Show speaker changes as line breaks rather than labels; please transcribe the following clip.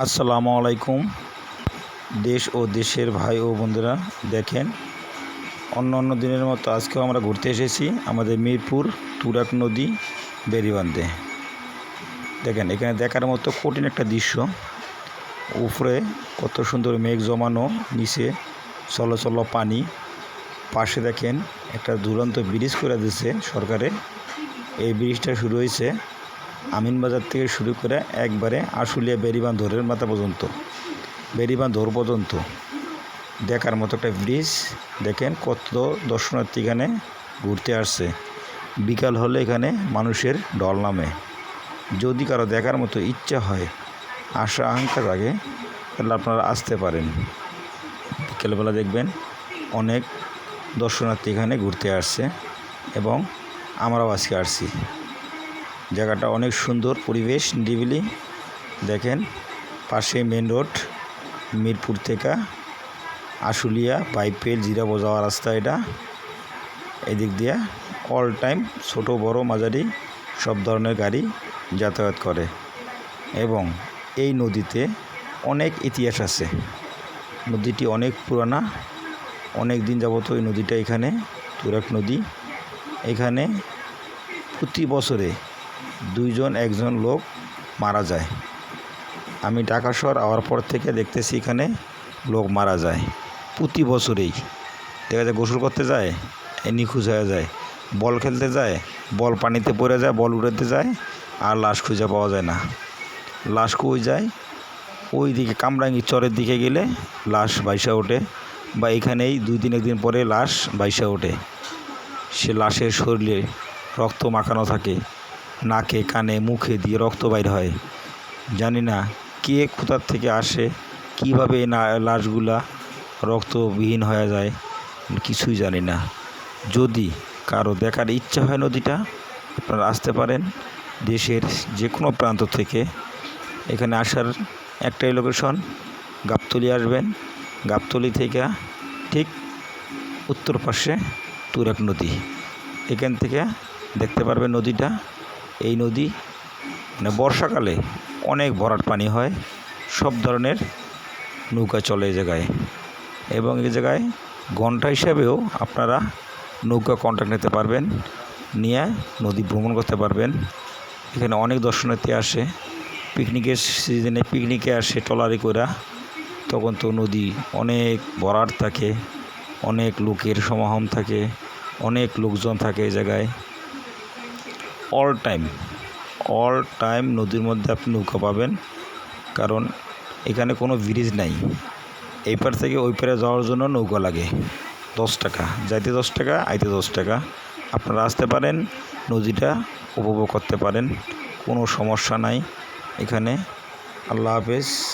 আসসালামু আলাইকুম। দেশ ও দেশের ভাই ও বন্ধুরা, দেখেন, অন্য অন্য দিনের মতো আজকেও আমরা ঘুরতে এসেছি আমাদের মিরপুর তুরাক নদী বেরিবান্ধে দেখেন, এখানে দেখার মতো কঠিন একটা দৃশ্য। উপরে কত সুন্দর মেঘ জমানো, নিচে চলো চলো পানি। পাশে দেখেন, একটা দুরন্ত ব্রিজ করে দিয়েছে সরকারে। এই ব্রিজটা শুরু হয়েছে আমিনবাজার থেকে শুরু করে একবারে আশুলিয়া বেরিবান ধরের মাথা পর্যন্ত। বেরিবান ধর পর্যন্ত। দেখার মতো একটা ব্রিজ দেখেন কত দর্শনার্থী এখানে ঘুরতে আসছে। বিকাল হলে এখানে মানুষের ডল নামে। যদি কারও দেখার মতো ইচ্ছা হয়, আশা, আকাঙ্ক্ষা থাকে তাহলে আপনারা আসতে পারেন। বিকেলবেলা দেখবেন অনেক দর্শনার্থী এখানে ঘুরতে আসছে এবং আমরাও আজকে আসছি। জায়গাটা অনেক সুন্দর পরিবেশ, নিরিবিলি। দেখেন, পাশে মেন রোড মিরপুর থেকে আশুলিয়া বাইপেল জিরাবো যাওয়ার রাস্তা এটা। এদিক দিয়ে অল টাইম ছোট, বড়, মাঝারি, সব ধরনের গাড়ি যাতায়াত করে। এবং এই নদীতে অনেক ইতিহাস আছে। নদীটি অনেক পুরানা। অনেক দিন যাবত এই নদীটা এখানে তুরাক নদী। এখানে প্রতি বছরে দুইজন, একজন লোক মারা যায়। আমি ঢাকা শহর আওয়ার পর থেকে দেখতেছি এখানে লোক মারা যায়। প্রতি বছরেই। দেখা যায় গোসল করতে যায় নিখোঁজ হয়ে যায়। বল খেলতে যায়, বল পানিতে পড়ে যায়, বল উড়াতে যায়, আর লাশ খুঁজে পাওয়া যায় না। লাশ কই যায়? ওই দিকে কামরাঙ্গি চরের দিকে গেলে লাশ বাইসা ওঠে বা এখানেই দুই দিন, একদিন পরে লাশ বাইসা ওঠে। সে লাশের শরীরে রক্ত মাখানো থাকে। নাকে, কানে, মুখে দিয়ে রক্ত বাইর হয়। জানি না কে কোথার থেকে আসে, কীভাবে না লাশগুলা রক্তবিহীন হয়ে যায়, কিছুই জানি না। যদি কারও দেখার ইচ্ছা হয় নদীটা, আপনারা আসতে পারেন। দেশের যে কোনো প্রান্ত থেকে। এখানে আসার একটাই লোকেশন গাবতলি আসবেন। গাবতলি থেকে ঠিক উত্তর পাশে তুরাক নদী। এখান থেকে দেখতে পারবেন নদীটা। এই নদী মানে বর্ষাকালে অনেক ভরাট পানি হয়, সব ধরনের নৌকা চলে এই জায়গায়। এবং এই জায়গায় ঘণ্টা হিসাবেও আপনারা নৌকা কন্ট্যাক্ট নিতে পারবেন, নিয়ে নদী ভ্রমণ করতে পারবেন। এখানে অনেক দর্শনার্থী আসে। পিকনিকের সিজনে পিকনিকে আসে ট্রলারি কইরা, তখন তো নদী অনেক ভরাট থাকে, অনেক লোকের সমাগম থাকে, অনেক লোকজন থাকে এই জায়গায়। অল টাইম অল টাইম নদীর মধ্যে আপনি নৌকা পাবেন। কারণ এখানে কোনো ব্রিজ নাই। এই পার থেকে ওই পারে যাওয়ার জন্য নৌকা লাগে। দশ টাকা। যাইতে দশ টাকা, আইতে দশ টাকা। আপনারা আসতে পারেন, নদীটা উপভোগ করতে পারেন। কোনো সমস্যা নাই। এখানে আল্লাহ হাফেজ।